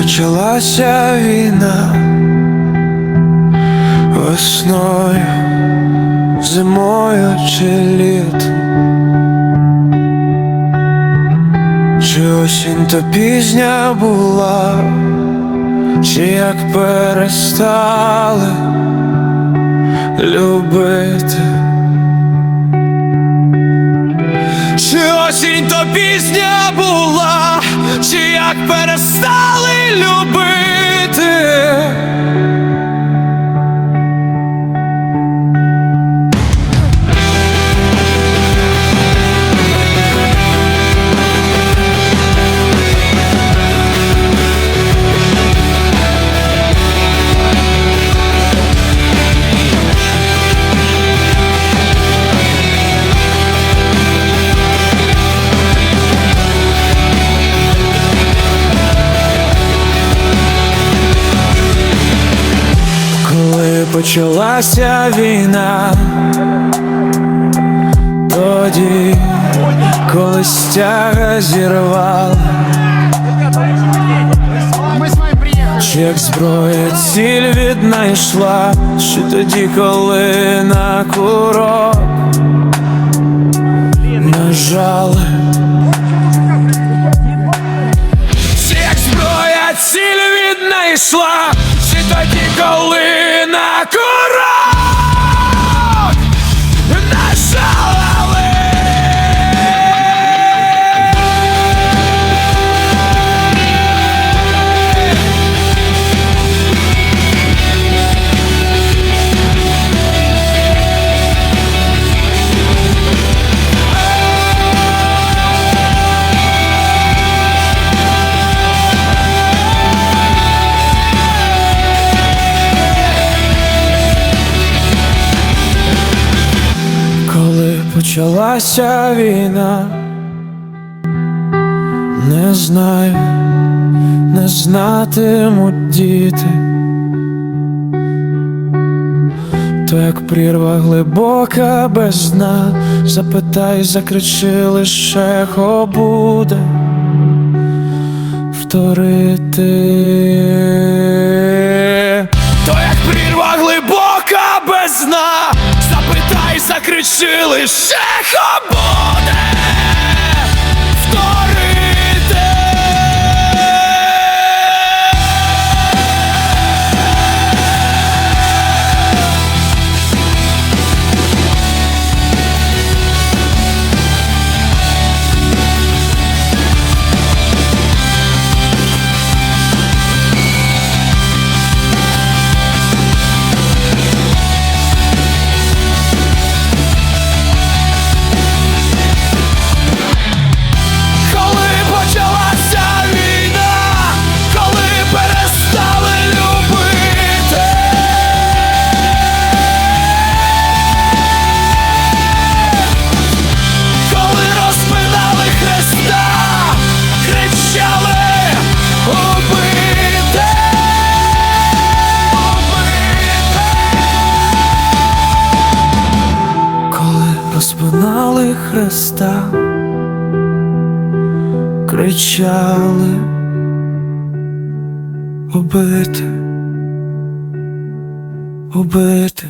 почалася війна весною, зимою чи літом Чи осінь то пізня була, чи як перестали любити. Чи осінь то пізня була, чи як перестали любити? Почалася війна, тоді, коли стяга зірвала, як зброя ціль віднайшла, ще тоді, коли на курок? Нажали. Як зброя ціль віднайшла, чи тоді, коли на почалася війна, не знаю, не знатимуть діти, то як прірва глибока без дна, запитай, закричи лише хо буде вторити. Лише хо Христа кричали убити, убити.